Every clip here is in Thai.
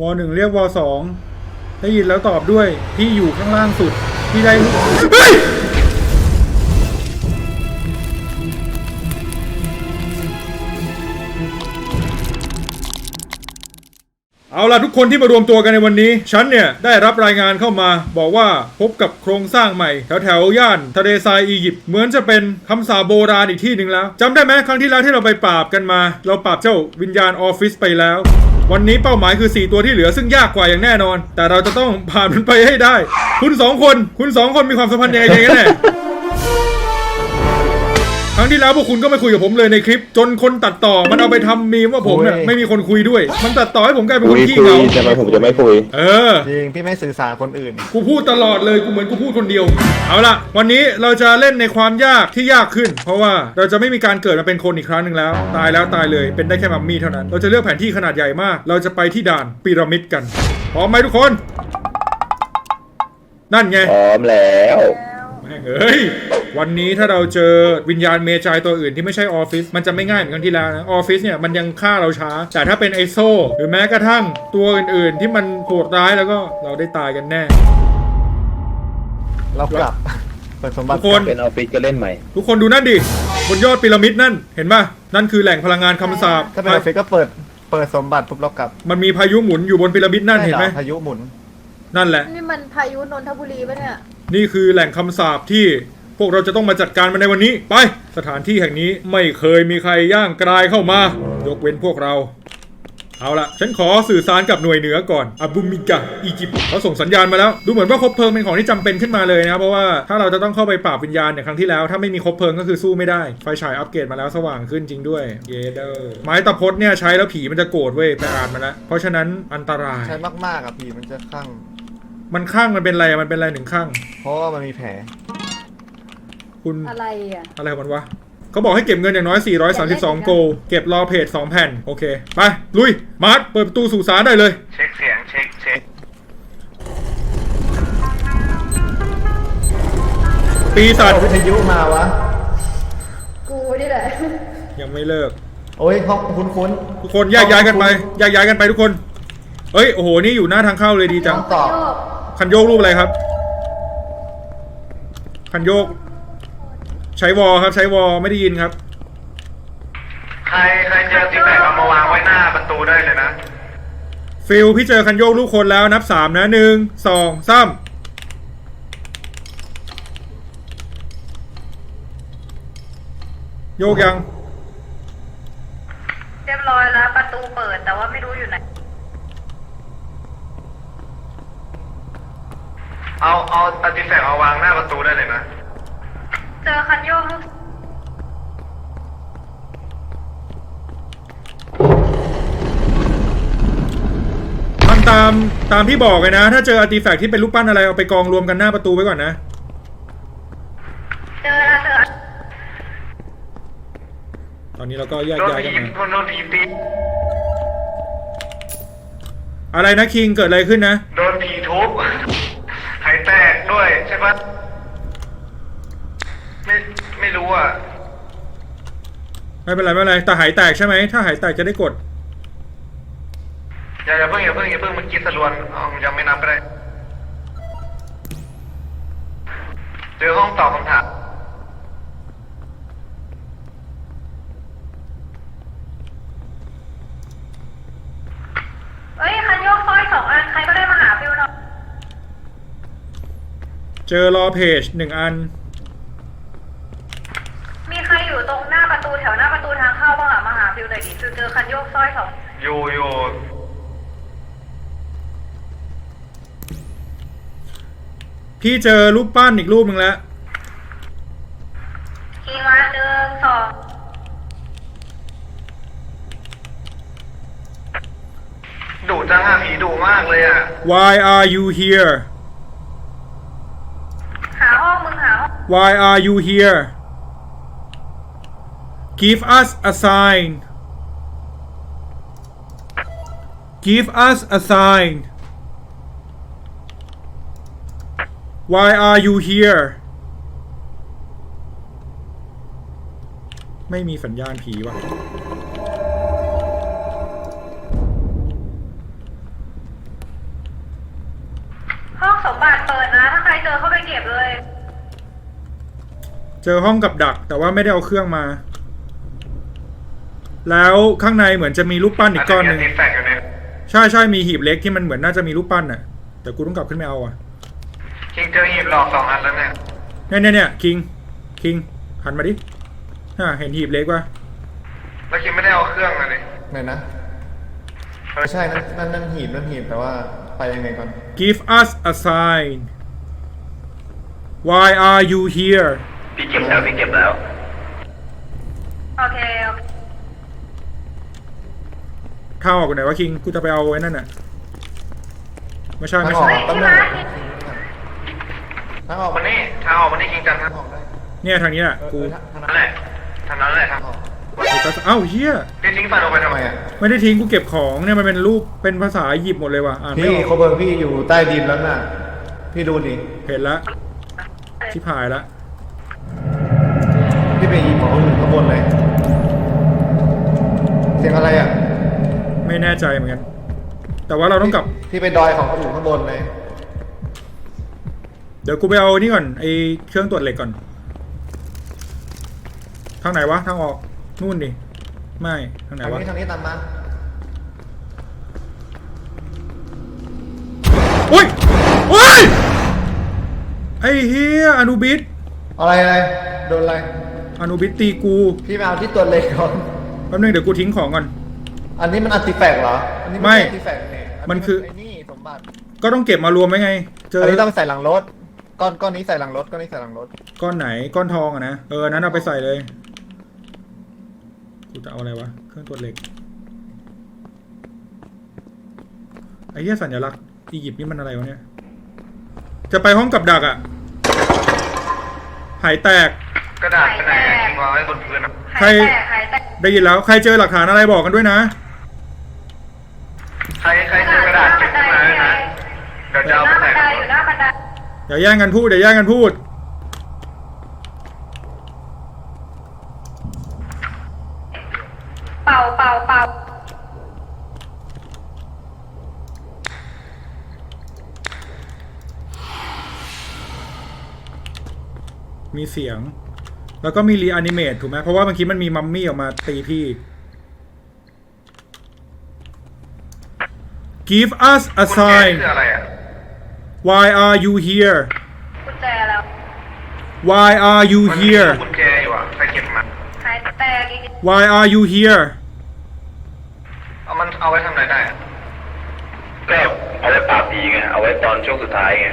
วอหนึ่งเรียกวอสองได้ยินแล้วตอบด้วยพี่อยู่ข้างล่างสุดพี่ได้เฮ้ยเอาล่ะทุกคนที่มารวมตัวกันในวันนี้ ฉันเนี่ย ได้รับรายงานเข้ามา บอกว่าพบกับโครงสร้างใหม่ แถวแถวย่านทะเลทรายอียิปต์เหมือนจะเป็นคำสาโบราณอีกที่หนึ่งแล้วจำได้ไหมครั้งที่แล้วที่เราไปปราบกันมา เราปราบเจ้าวิญญาณออฟฟิศไปแล้ว วันนี้เป้าหมายคือ 4 ตัวที่เหลือซึ่งยากกว่าอย่างแน่นอน แต่เราจะต้องผ่านมันไปให้ได้ คุณสองคน คุณสองคนมีความสัมพันธ์ยังไงกันแน่ครั้ง ที่แล้วพวกคุณก็ไม่คุยกับผมเลยในคลิป จนคนตัดต่อมันเอาไปทำมีมว่าผมเนี่ยโอ้ย ไม่มีคนคุยด้วย มันตัดต่อให้ผมกลายเป็นคคุนยขี้คุเหยงาทำไมผมจะไม่คุย เออ จริงพี่ไม่สื่อสารคนอื่น กูพูดตลอดเลยกูเหมือนกูพูดคนเดียว เอาล่ะ วันนี้เราจะเล่นในความยากที่ยากขึ้น เพราะว่าเราจะไม่มีการเกิดมาเป็นคนอีกครั้งหนึ่งแล้ว ตายแล้วตายเลยเป็นได้แค่มัมมี่เท่านั้น เราจะเลือกแผนที่ขนาดใหญ่มาก เราจะไปที่ด่านพีระมิดกันพร้อมไหมทุกคน นั่นไงพร้อมแล้ว แม่งเอ้ย วันนี้ถ้าเราเจอวิญญาณเมจายตัวอื่นที่ไม่ใช่ออฟฟิศมันจะไม่ง่ายเหมือนครั้งที่แล้วนะออฟฟิศเนี่ยมันยังฆ่าเราช้า แต่ถ้าเป็นไอโซหรือแม้กระทั่งตัวอื่นๆ ที่มันโหดร้ายแล้วก็เราได้ตายกันแน่ เรากลับเปิดสมบัติทุกคน เป็นออฟฟิศก็เล่นใหม่ ทุกคนดูนั่นดิบนยอดพีระมิดนั่นเห็นป่ะนั่นคือแหล่งพลังงานคำสาปถ้าเป็นออฟฟิศก็เปิดเปิดสมบัติปุ๊บเรากลับมันมีพายุหมุนอยู่บนพีระมิดนั่นเห็นไหมพายุหมุนนั่นแหละ นี่มันพายุนนทบุรีปะเนี่ย นี่คือแหล่งคำสาปที่พ วกเราจะต้องมาจัดการมันในวันนี้ ไป สถานที่แห่งนี้ไม่เคยมีใครย่างกรายเข้ามา ยกเว้นพวกเรา เอาละฉันขอสื่อสารกับหน่วยเหนือก่อนอาบูมิกะอียิปต์เขาส่งสัญญาณมาแล้ว ดูเหมือนว่าคบเพลิงเป็นของที่จำเป็นขึ้นมาเลยนะเพราะว่าถ้าเราจะต้องเข้าไปปราบวิญญาณเนี่ยครั้งที่แล้ว ถ้าไม่มีคบเพลิงก็คือสู้ไม่ได้ไฟฉายอัปเกรดมาแล้วสว่างขึ้นจริงด้วยเยเดอร์ไม้ตะพดเนี่ยใช้แล้วผีมันจะโกรธเว้ยไปอ่านมาแล้วเพราะฉะนั้นอันตรายใช้มากๆอะพี่มันจะคลั่งมันข้างมันเป็นอะไรอะมันเป็นอะไรหนึ่งข้างเพราะว่ามันมีแผล คุณอะไรอะ อะไรของมันวะเขาบอกให้เก็บเงินอย่างน้อย 432 โกลเก็บรอเพจ2แผ่น โอเค ไป ลุย มาร์ทเปิดประตูสู่ศาลได้เลย เช็คเสียง เช็คเช็คปีศาจเอาวิทยุมาวะ กูนี่แหละ ยังไม่เลิก โอ้ยห้องคุ้นทุกคนแยกย้ายกันไปแยกย้ายกันไปทุกคน เอ้ย โอ้โห นี่อยู่หน้าทางเข้าเลยดีจัง ต้องตอบโยกคันโยกรูปอะไรครับ คันโยก ใช้วอลครับใช้วอลไม่ได้ยินครับ ใครใครเจอติ๊กแบกเอามาวางไว้หน้าประตูได้เลยนะ ฟิลพี่เจอคันโยกลูกคนแล้วนับสามนะหนึ่งสองสามโยกยัง เรียบร้อยแล้วประตูเปิดแต่ว่าไม่รู้อยู่ไหน เอาเอาเอาติ๊กแบกเอาวางหน้าประตูได้เลยนะ เจอคันโยกลูกทำตามตามที่บอกเลยนะ ถ้าเจออาร์ติแฟกต์ที่เป็นรูปปั้นอะไรเอาไปกองรวมกันหน้าประตูไว้ก่อนนะ เจอแล้วเจอแล้วตอนนี้เราก็แยกโดนย้ายทีกันมมาโดนทีมตีอะไรนะคิงเกิดอะไรขึ้นนะ โดนผีทุบหายแตกด้วยใช่ปะ ไม่ไม่รู้อะไม่เป็นไรไม่เป็นไรแต่หายแตกใช่ไหมถ้าหายแตกจะได้กด อย่าอย่าเพิ่งอย่าเพิ่งอย่าเพิ่งเมื่อกี้สลวนอ๋อยังไม่นับก็ได้เจอห้องตอบคำถามเอ้ยคันโยกสร้อยสองอันใครก็ได้มาหาฟิวหน่อยเจอรอเพจหนึ่งอัน มีใครอยู่ตรงหน้าประตูแถวหน้าประตูทางเข้าบ้างอะมาหาฟิวหน่อยดิฟิวเจอคันโยกสร้อยสองอยู่อยู่พี่เจอรูปปั้นอีกรูปหนึ่งแล้วทีมาหนึ่งสองดุจังอะผีดุมากเลยอะ Why are you here หาห้องมึงหาห้อง Why are you here Give us a sign Give us a sign Why are you here ไม่มีสัญญาณผีว่ะ ห้องสมบัติเปิดนะ ถ้าใครเจอเข้าไปเก็บเลย เจอห้องกับดัก แต่ว่าไม่ได้เอาเครื่องมา แล้วข้างในเหมือนจะมีรูปปั้นอีอาจกจะก้อนมีหอานึ่งร์ติแฟกต์อยู่ ในใช่ใช่มีหีบเล็กที่มันเหมือนน่าจะมีรูปปั้นน่ะ แต่กูต้องกลับขึ้นไปเอาอะคิงเจอหีบหลอกสองอันแล้วเนี่ย เนี่ยเนี่ยเนี่ยคิงคิงหันมาดิฮ่าเห็นหีบเล็กปะแล้วคิงไม่ได้เอาเครื่องมาเลยไหนนะไม่ใช่นั่นนั่นนั่นหีบนั่นหีบแต่ว่าไปยังไงก่อน give us a sign why are you here พี่เก็บแล้วพี่เก็บแล้ว โอเคโอเค ทางออกอยู่ไหนวะคิงกูจะไปเอาไว้นั่นน่ะไม่ใช่ทางไม่ออกใช่แป๊บนึงทางออกวันนี้ทางออกวันนี้คิงจันทร์ทางออกได้เนี่ยทางนี้แหละเออกูเออทางนั่นแหละทางนั้นแหละทางออกเอ้าเฮียพี่ทิ้งฟันออกไปทำทำไมไมอะอะ ไม่ได้ทิ้งกูเก็บของเนี่ยมันเป็นรูปเป็นภาษาหยิบหมดเลยว่ะอ่านไม่พี่ออกโคเบิร์พี่อยู่ใต้ดินแล้วน่ะ พี่ดูดิเห็นละชิบหายละพี่ไปหยิบของคนอื่นข้างบนเลย เสียงอะไรอะ ไม่แน่ใจเหมือนกัน แต่ว่าเราต้องกลับพี่ไปดอยของคนอื่นข้างบนเลยเดี๋ยวกูไปเอานี่ก่อนไอเครื่องตรวจเหล็กก่อน ทางไหนวะทางออกนู่นดิ ไม่ทางไหนทางวะนี้ทางนี้ตามมาโอ้ยโอ้ยไอเฮียอนุบิสอะไรอะไรโดนอะไรอนุบิสตีกู พี่มาเอาที่ตัวจเหล็กก่อน แป๊บนึงเดี๋ยวกูทิ้งของก่อน อันนี้มันอันติแฟกต์เหรอ อันนี้ไม่ใช่อันติแฟกต์นี่มันคือ ไอ้นี่สมบัติก็ต้องเก็บมารวมไว้ไง เจออันนี้ต้องไปใส่หลังรถ ก้อนก้อนนี้ใส่หลังรถ ก้อนนี้ใส่หลังรถ ก้อนไหนก้อนทองอะนะเอออันนั้นเอาไปใส่เลยกูจะเอาอะไรวะเครื่องตรวจเหล็กไอ้เหี้ยสัญลักษณ์อียิปต์นี่มันอะไรวะเนี่ย จะไปห้องกับดักอะหายแตก กระดาษไปไหนอะคิงวางไว้บนพื้นอะใคร หายแตกหายแตก ได้ยินแล้วใครเจอหลักฐานอะไรบอกกันด้วยนะ ใครใครเจอกระดาษเก็บขึ้นมาด้วยนะเดี๋ยวจะเอาหไปน้าบัใส่นไดอยู่หน้าบันไดอย่าแย่งกันพูดอย่าแย่งกันพูด เป่าเป่าเป่ามีเสียง แล้วก็มีรีอนิเมตถูกไหมเพราะว่าเมื่อกี้มันมีมัมมี่ออกมาตีพี่ Give us a กุญแจ sign คืออะไรอะ Why are you here กุญแจแล้ว Why are you มันมี here กุญแจอยู่อะใครเก็บมา หายแตกอีก Why are you here เอามันเอาไว้ทำอะไรได้อะก็เอาไว้ปราบผีไง เอาไว้ตอนช่วงสุดท้ายไง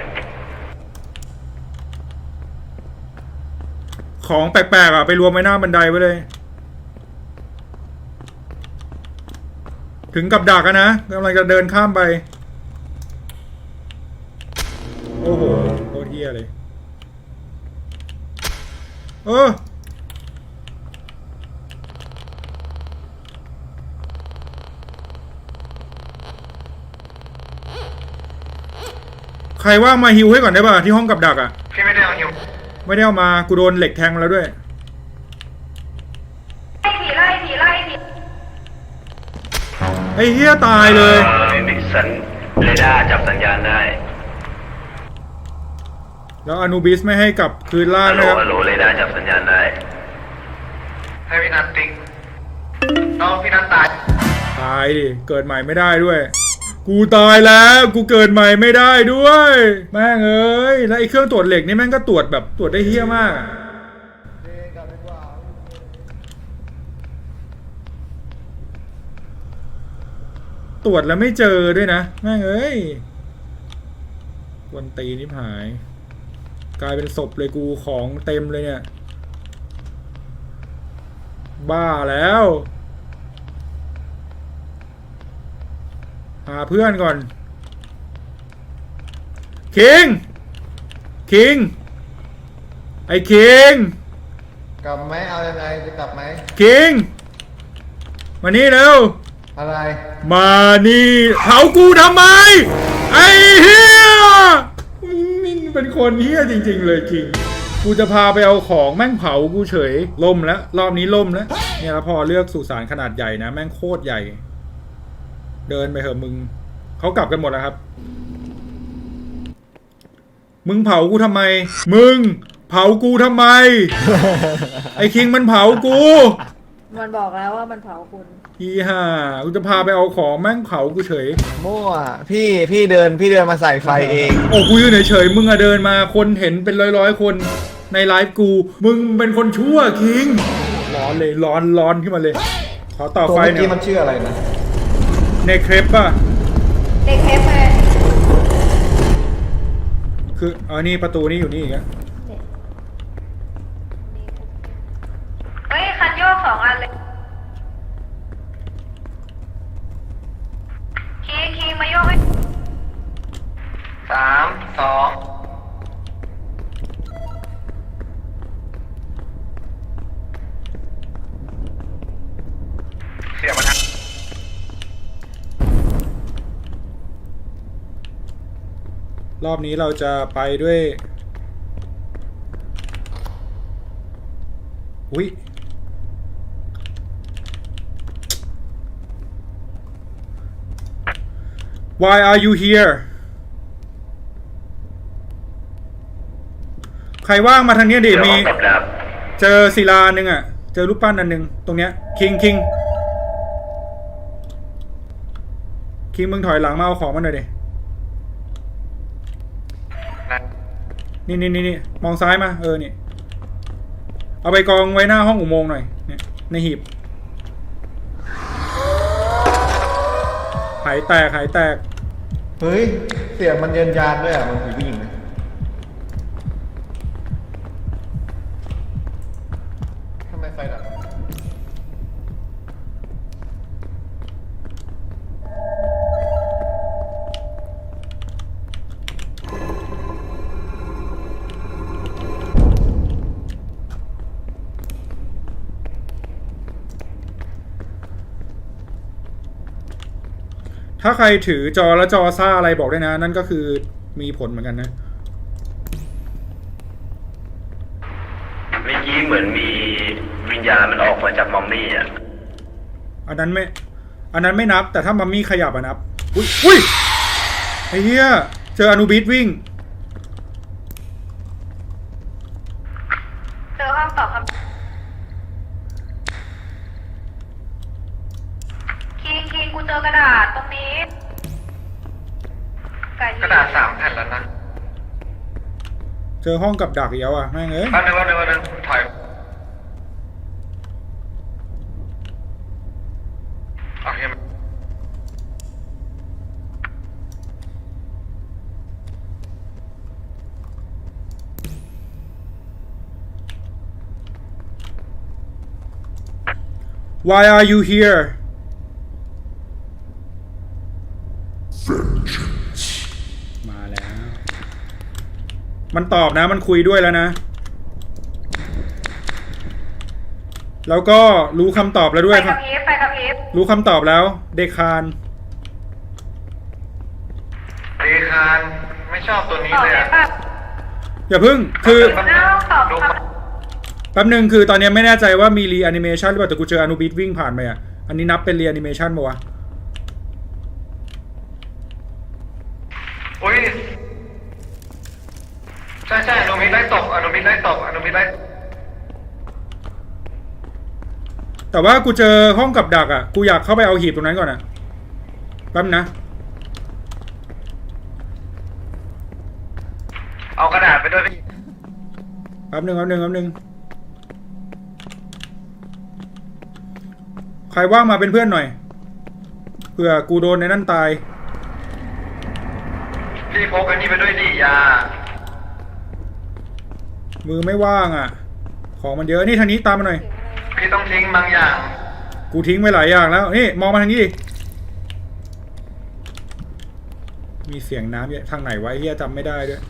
ของแปลกๆอะ ไปรวมไว้หน้าบันไดไว้เลย ถึงกับดักอะนะกำลังจะเดินข้ามไป โอ้โหโคตรเฮียเลย เออใครว่างมาฮิวให้ก่อนได้ป่ะที่ห้องกับดักอะ พี่ไม่ได้เอาหิว ไม่ได้เอามา กูโดนเหล็กแทงมาแล้วด้วย ไล่ผีไล่ผีไล่ผี ไอ้เฮียตายเลยมีสัญเรดาร์จับสัญญาณได้แล้วอนูบิสไม่ให้กลับคืนล่าฮังลโหลนะครับฮัลโหลเรดาร์จับสัญญาณได้ ให้พี่นัทติ๊กเอาพี่นัทตาย ตายดิเกิดใหม่ไม่ได้ด้วย กูตายแล้วกูเกิดใหม่ไม่ได้ด้วย แม่งเอ้ยแล้วไอ้เครื่องตรวจเหล็กนี่แม่งก็ตรวจแบบตรวจได้เฮี้ยมากอะ ตรวจแล้วไม่เจอด้วยนะแม่งเอ้ยวันตีนี่หาย กลายเป็นศพเลยกูของเต็มเลยเนี่ย บ้าแล้วหาเพื่อนก่อน คิง คิง ไอ้คิง กลับไหมเอายังไงจะกลับไหมคิง มานี่เร็ว อะไร มานี่เผากูทำไม ไอ้เฮียมึงเป็นคนเฮียจริง ๆ เลยคิง กูจะพาไปเอาของแม่งเผากูเฉยล่มแล้วรอบนี้ล่มแล้วเนี่ยแล้วพอเลือกสุสานขนาดใหญ่นะ แม่งโคตรใหญ่ เดินไปเถอะมึงเขากลับกันหมดแล้วครับ มึงเผากูทำไม มึง เผากูทำไม ไอ้คิงมันเผากู มันบอกแล้วว่ามันเผาคุณ อีห่ากูจะพาไปเอาของแม่งเผากูเฉย มั่วพี่พี่เดินพี่เดินมาใส่ไฟเอง โอ้กูยืนเฉยๆมึงอะเดินมาคนเห็นเป็นร้อยๆคนในไลฟ์กู มึงเป็นคนชั่วคิงร้อนเลยร้อนร้อนขึ้นมาเลย ขอต่อตัวไฟเมื่อเนี่กี้ยมันชื่ออะไรนะในเครปป่ะ เด็กเทปไงคืออ๋อนี่ประตูนี่อยู่นี่อีกอะ เฮ้ย คันโยกสองอันเลย คีคีมาโยกให้ สามสองเสียงมันฮะรอบนี้เราจะไปด้วยอุ้ย Why are you here ใครว่างมาทางเนี้ยดิเดี๋ยวมีห้องกับดับเจอศิลาหนึ่งอะเจอรูปปั้นอันหนึ่งตรงเนี้ยคิงคิงคิงมึงถอยหลังมาเอาของมาหน่อยดินะนี่นี่นี่นี่มองซ้ายมาเออนี่เอาไปกองไว้หน้าห้องอุโมงค์หน่อยเนี่ยในหีบหายแตกหายแตก เฮ้ย เสียงมันเยินยานด้วยอะ มันผีผู้หญิงนะท ถ้าใครถือจอแล้วจอซ่าอะไรบอกด้วยนะ นั่นก็คือมีผลเหมือนกันนะ เมื่อกี้เหมือนมีวิญญาณมันออกมาจากมัมมี่อะอันนั้นไม่ อันนั้นไม่นับ แต่ถ้ามัมมี่ขยับอะนับ อุ้ยอุ้ยไอ้เหี้ย เจออนุบิสวิ่ง เจอห้องตอบคำคีคีกูเจอกระดาษตรงนี้ไก่ ก ระดาษสามแผ่นแล้วนะเจอห้องกับดักอีกแล้วอะแม่งเอ้ยแป๊บนึงแป๊บนึงแป๊บนึงถอยโอเค Why are you here มาแล้ว มันตอบนะ มันคุยด้วยแล้วนะ แล้วก็รู้คำตอบแล้วด้ไปวยคกัรับบพีฟไปกับพีฟรู้คำตอบแล้ว เดคาน เดคานไม่ชอบตัวนี้ตอบเลยได้อะป่ะอย่าพึ่ง คือหน้าห้องตอบดูคก่อนแป๊บหนึ่งคือตอนนี้ไม่แน่ใจว่ามีรีแอนิเมชันหรือเปล่าแต่กูเจออนุบิสวิ่งผ่านไปอะ อันนี้นับเป็นรีแอนิเมชันปะวะ อุ้ย ใช่ใช่อนุมิตไล่ตกอนุมิตไล่ตกอนุมิตไล่แต่ว่ากูเจอห้องกับดักอะ กูอยากเข้าไปเอาหีบตรงนั้นก่อนอะแป๊บนะ เอากระดาษไปด้วยพี่แป๊บหนึ่งแป๊บหนึ่งแป๊บหนึ่งใครว่างมาเป็นเพื่อนหน่อย เผื่อกูโดนในนั่นตาย พี่พกอันนี้ไปด้วยดิยา มือไม่ว่างอะ ของมันเยอะนี่ทางนี้ตามมาหน่อย พี่ต้องทิ้งบางอย่าง กูทิ้งไว้หลายอย่างแล้ว นี่มองมาทางนี้ดิ มีเสียงน้ำเยอะทางไหนไวะไอ้เฮียจำไม่ได้ด้วย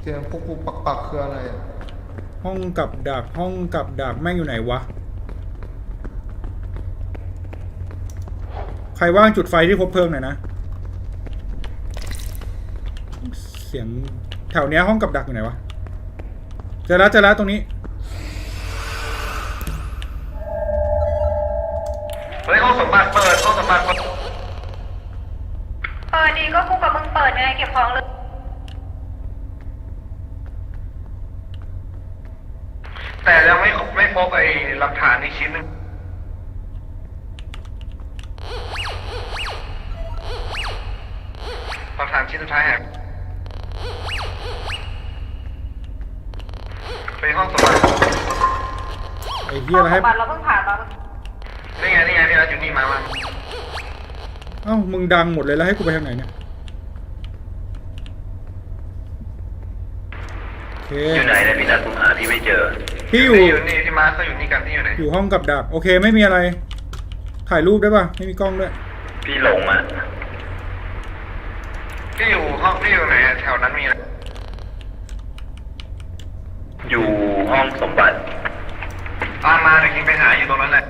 เสียงปุกปุกปักปักคืออะไรอะห้องกับดักห้องกับดักแม่งอยู่ไหนวะ ใครว่างจุดไฟที่พบเพลิงหน่อยนะ เสียง แถวเนี้ยห้องกับดักอยู่ไหนวะ เจอแล้วเจอแล้วตรงนี้ เฮียอะไรให้ บัตรเราเพิ่งผ่านมานี่ไงนี่ไงพี่รัฐอยู่นี่มามาเอ้า มึงดังหมดเลยแล้วให้กูไปทางไหนเนี่ย โอเค อยู่ไหนเนี่ยพี่นัทผมหาพี่ไม่เจอพี่อยู่พี่อยู่นี่พี่มาร์คก็อยู่นี่กันพี่อยู่ไหนอยู่ห้องกับดัก โอเคไม่มีอะไร ถ่ายรูปได้ป่ะ ไม่มีกล้องด้วย พี่หลงอะพี่อยู่ห้องพี่อยู่ไหนอะแถวนั้นมีอะไรอยู่ห้องสมบัติ ตามมาเดี๋ยวกินไปหาอยู่ตรงนั้นแหละ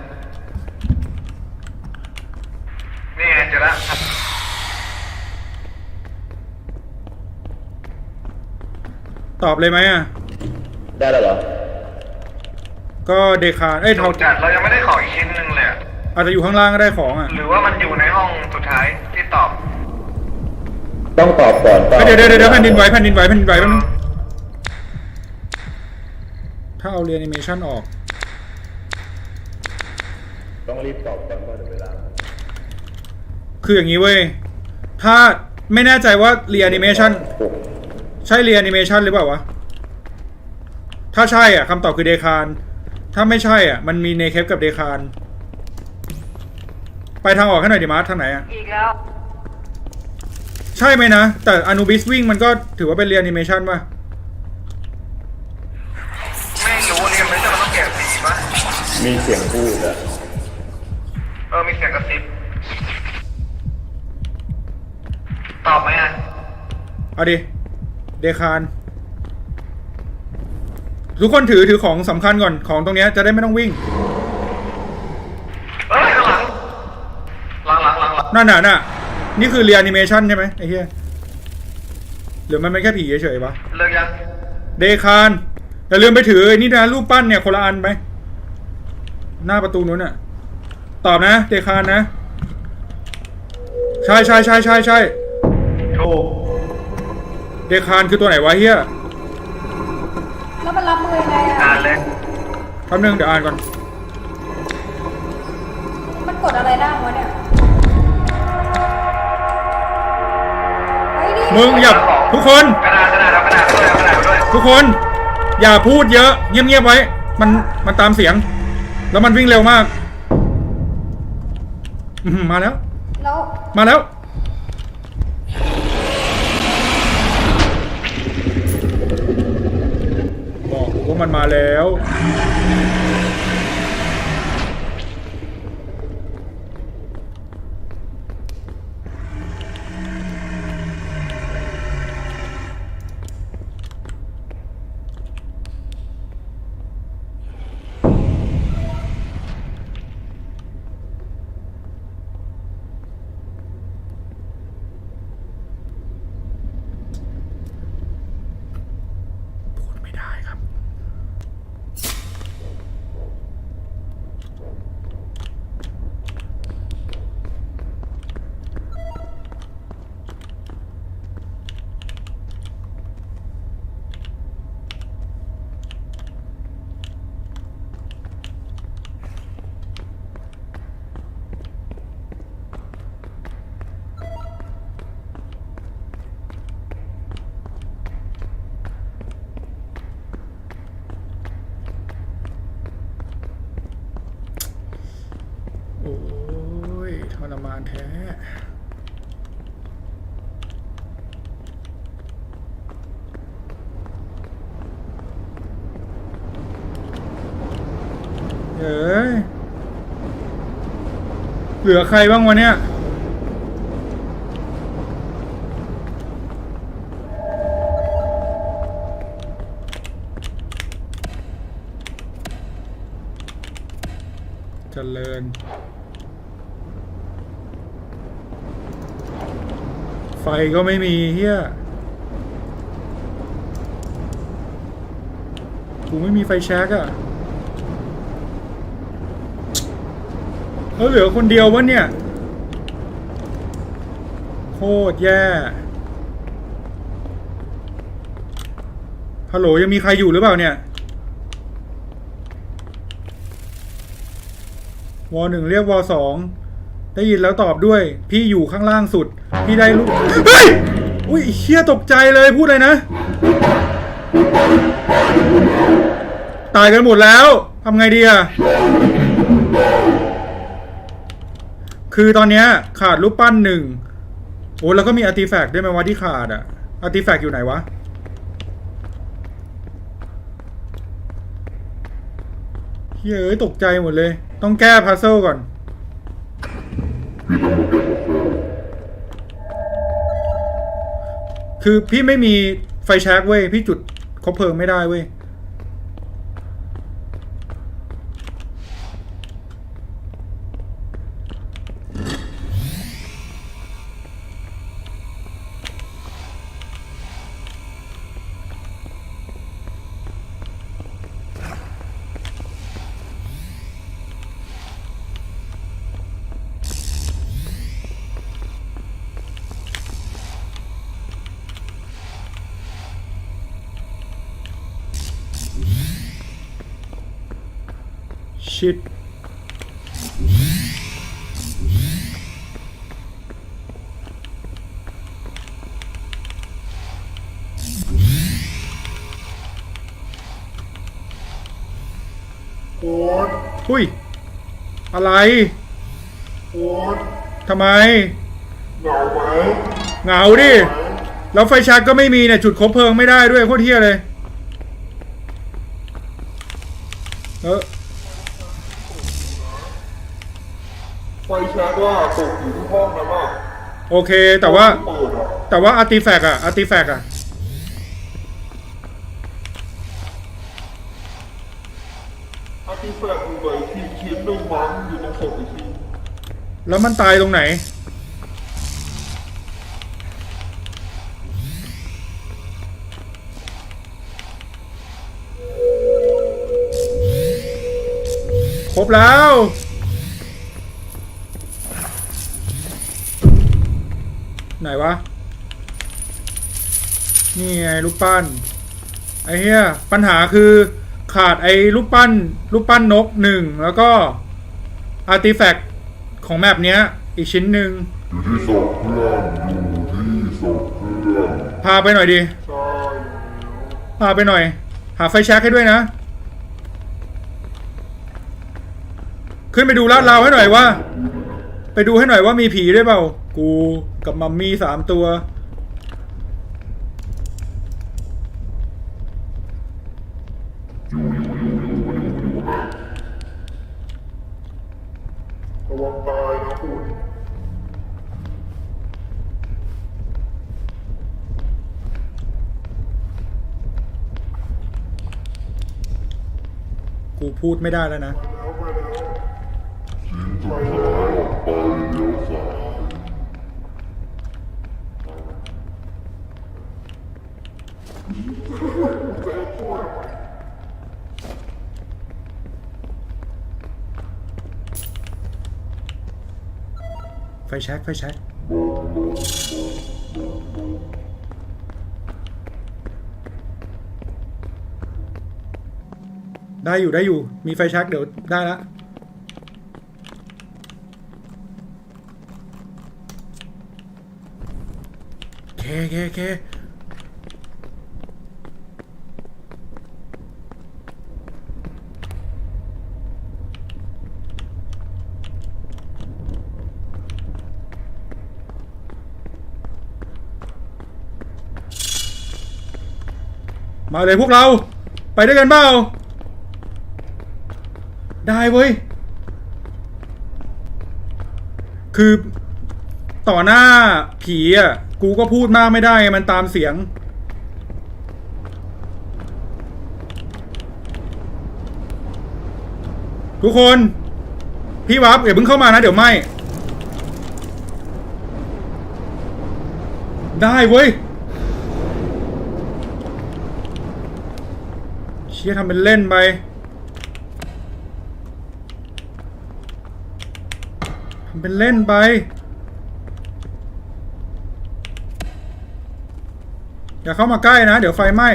นี่ไงเจอละตอบเลยไหมอะ ได้แล้วเหรอ ก็เดคานเอ้ยถูเทากจัดเรายังไม่ได้ของอีกชิ้นหนึ่งเลยอะอาจจะอยู่ข้างล่างก็ได้ของอะหรือว่ามันอยู่ในห้องสุดท้ายที่ตอบต้องตอบก่อนเอ้ยเดี๋ยวเดี๋ยวเดี๋ยวแผ่นดินไหวแผ่นดินไหวแผ่นดินไหวแป๊บนึงถ้าเอาเรียนแอนิเมชันออก ต้องรีบตอบก่อนเพราะเดี๋ยวเวลาคืออย่างนี้เว้ย ถ้าไม่แน่ใจว่าเรียนแอนิเมชันใช่เรียนแอนิเมชันหรือเปล่าวะ ถ้าใช่อะคำตอบคือเดคานถ้าไม่ใช่อะ มันมีเนเคปกับเดคานไปทางออกให้หน่อยดิมาร์ททางไหนอะ อีกแล้ว ใช่ไหมนะ แต่อนูบิสวิ่งมันก็ถือว่าเป็นเรียนแอนิเมชันป่ะ ไม่รู้เนี่ยไม่ใช่มันต้องแกะสีปะมีเสียงพูดอะเออมีเสียงกระซิบตอบไหมอะเอาดิ เดคาน ทุกคนถือถือของสำคัญก่อน ของตรงเนี้ยจะได้ไม่ต้องวิ่ง เอ้ยข้างหลังหลังหลังหลังหลังนั่นน่ะน่ะ นี่คือเรียนแอนิเมชันใช่ไหมไอ้เหี้ยหรือมันเป็นแค่ผีเฉยๆวะ เลิกยังเดคานอย่าลืมไปถือไอ้นี่นะรูปปั้นเนี่ยคนละอันไปหน้าประตูนู้นน่ะ ตอบนะเดคานนะ ใช่ใช่ใช่ใช่ใช่ถูกเดคานคือตัวไหนวะเฮียแล้วมันรับมือยังไงอ่าอะนเลยแป๊บนึงเดี๋ยวอ่านก่อน มันกดอะไรได้วะเนี่ยเฮ้ยนี่มึงอย่าทุกคน กระดาษกระดาษเอากระดาษด้วยเอากระดาษด้วยทุกคน อย่าพูดเยอะ เงียบๆไว้ มันมันตามเสียง แล้วมันวิ่งเร็วมาก อือหือมาแล้ว แล้วมาแล้ว บอกกูว่ามันมาแล้ว รมานแท้เอ้ยเหลือใครบ้างวะเนี่ย เจริญ ไฟ ก็ไม่มีเฮียกูไม่มีไฟแช็กอะแล้วเหลือคนเดียววะเนี่ย โคตรแย่ ฮัลโหลยังมีใครอยู่หรือเปล่าเนี่ย วอหนึ่งเรียกวอสองได้ยินแล้วตอบด้วย พี่อยู่ข้างล่างสุด พี่ได้ลูกเฮ้ยอุ้ยเชี่ยตกใจเลยพูดเลยนะ ตายกันหมดแล้วทำไงดีอะคือตอนเนี้ยขาดรูปปั้นหนึ่งโอ้แล้วก็มีอาร์ติแฟกต์ด้วยไหมวะที่ขาดอะอาร์ติแฟกต์อยู่ไหนวะเฮ้ยตกใจหมดเลย ต้องแก้พัซเซิลก่อน คือพี่ไม่มีไฟแช็กเว้ย พี่จุดคบเพลิงไม่ได้เว้ย ชิดโอ๊ตอุ้ย อะไร โอ๊ตทำไม เหงาไหมเหงาดิ แล้วไฟแชักก็ไม่มีเนี่ย จุดคบเพลิงไม่ได้ด้วยโคตรเที่ยเลย เออ ไฟแช็กว่าตกอยู่ที่ห้องนั้นอะโอเค แต่ว่าเปิดอะแต่ว่าอาร์ติแฟกต์อะอาร์ติแฟกต์อะอาร์ติแฟกต์อยู่ไหนทีชิ้นหนึ่งมั้งอยู่ตรงศพอีกทีแล้วมันตายตรงไหน ครบแล้ว ไหนวะ นี่ไงรูปปั้น ไอ้เหี้ยปัญหาคือขาดไอ้รูปปั้นรูปปั้นนกหนึ่งแล้วก็อาร์ติแฟกต์ของแมปเนี้ย อีกชิ้นหนึ่งอยู่ที่ศพเพื่อนอยู่ที่ศพเพื่อนพาไปหน่อยดิพาไปหน่อย หาไฟแช็กให้ด้วยนะ ขึ้นไปดูลาดราวให้หน่อยว่า ไปดูให้หน่อยว่ามีผีด้วยเปล่า กู กับมัมมี่สามตัว ระวังตายนะคุณ กูพูดไม่ได้แล้วนะ ไฟแช็กไฟแช็กได้อยู่ได้อยู่ มีไฟแช็กเดี๋ยวได้ละเคเคเค มาเลยพวกเรา ไปด้วยกันเปล่า ได้เว้ย คือต่อหน้าผีอะ กูก็พูดมากไม่ได้มันตามเสียง ทุกคน พี่วับอย่าเพิ่งเข้ามานะ เดี๋ยวไหมได้เว้ย ชี้ยทำเป็นเล่นไปทำเป็นเล่นไป อย่าเข้ามาใกล้นะ เดี๋ยวไฟไหม้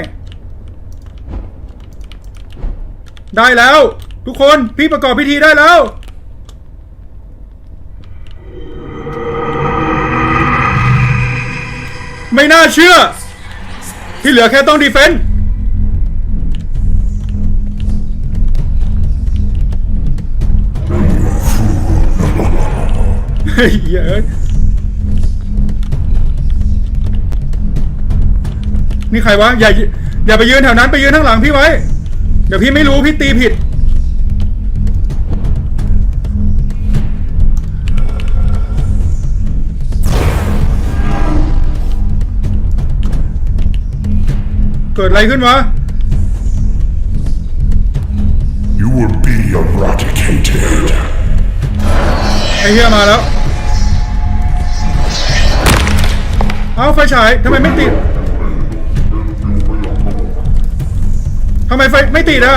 ได้แล้ว ทุกคนพี่ประกอบพิธีได้แล้วไม่น่าเชื่อ ที่เหลือแค่ต้องดีเฟนต์ เฮ้ยเอ้ยนี่ใครวะอย่าอย่าไปยืนแถวนั้นไปยืนข้างหลังพี่ไว้ เดี๋ยวพี่ไม่รู้พี่ตีผิด เกิดอะไรขึ้นวะ You will be eradicated. ไอ้เหี้ยมาแล้ว เอาไฟฉายทำไมไม่ติดทำไมไฟไม่ติดอะ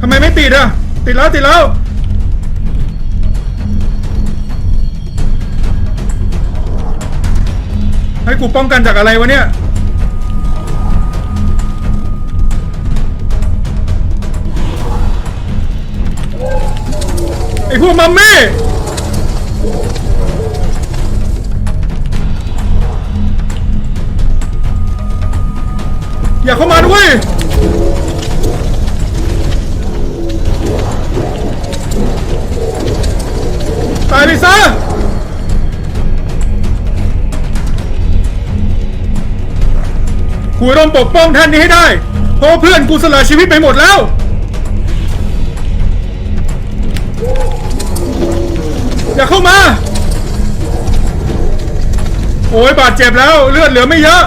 ทำไมไม่ติดอะ ติดแล้วติดแล้วให้กูป้องกันจากอะไรวะเนี่ยไอ้พวกมัมมี่ อย่าเข้ามาด้วยตายไปซะกูต้องปกป้องท่านนี้ให้ได้ เพราะเพื่อนกูสละชีวิตไปหมดแล้ว อย่าเข้ามา โอ้ยบาดเจ็บแล้วเลือดเหลือไม่เยอะ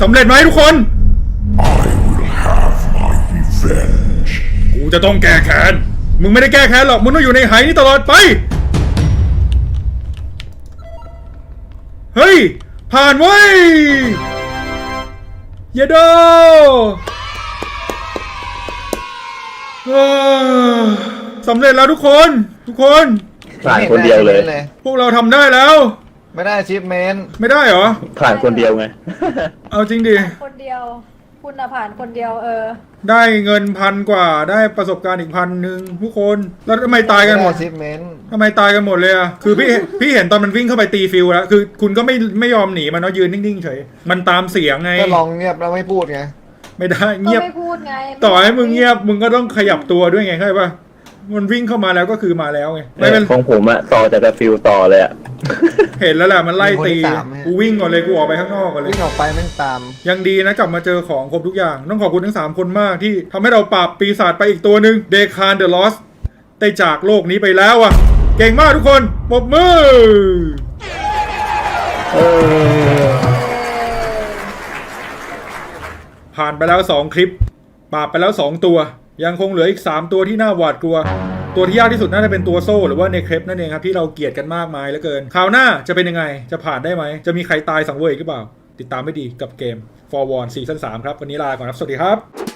สำเร็จไหมทุกคน I will have my revenge. กูจะต้องแก้แค้น มึงไม่ได้แก้แค้นหรอก มึงต้องอยู่ในไหนี้ตลอดไป เฮ้ย ผ่านเว้ยเยโดเอ้อสำเร็จแล้วทุกคน ทุกคน ผ่านคนเดียวเลย พวกเราทำได้แล้ว ไม่ได้ชิปเมนไม่ได้เหรอ ผ่านคนเดียวไง เอาจริงดิ คนเดียว คุณอะผ่านคนเดียวเออ ได้เงินพันกว่า ได้ประสบการณ์อีกพันหนึ่งทุกคน แล้วทำไมตายกันหมด ชิปเมนทำไมตายกันหมดเลยอะคือพี่ พี่เห็นตอนมันวิ่งเข้าไปตีฟิวแล้ว คือคุณก็ไม่ไม่ยอมหนีมันเนาะยืนนิ่งๆเฉย มันตามเสียงไง ก็ลองเงียบแล้วไม่พูดไง ไม่ได้ก็เงียบ ไม่พูดไงต่อให้มึงเงียบ มึงก็ต้องขยับตัวด้วยไงเข้าใจปะ มันวิ่งเข้ามาแล้วก็คือมาแล้วไงไม่เป็นของผมอะต่อจากกาฟิลต่อเลยอะเห็นแล้วแหละมันไล่ตีมีคนที่สามไหม กูวิ่งก่อนเลยกูออกไปข้างนอกก่อนเลย วิ่งออกไปแม่งตาม ยังดีนะกลับมาเจอของครบทุกอย่าง ต้องขอบคุณทั้ง 3 คนมากที่ทำให้เราปราบปีศาจไปอีกตัวหนึ่งเดคานเดอะลอสได้จากโลกนี้ไปแล้วอะ เก่งมากทุกคนปรบมือ ผ่านไปแล้ว 2 คลิป ปราบไปแล้ว 2 ตัว ยังคงเหลืออีก 3 ตัวที่น่าหวาดกลัว ตัวที่ยากที่สุดน่าจะเป็นตัวโซ่ หรือว่าเนเครปนั่นเองครับที่เราเกลียดกันมากมายเหลือเกินคราวหน้าจะเป็นยังไงจะผ่านได้ไหม จะมีใครตายสังเวยอีกหรือเปล่า ติดตามให้ดีกับเกม For War ซีซั่น3ครับ วันนี้ลาก่อนครับ สวัสดีครับ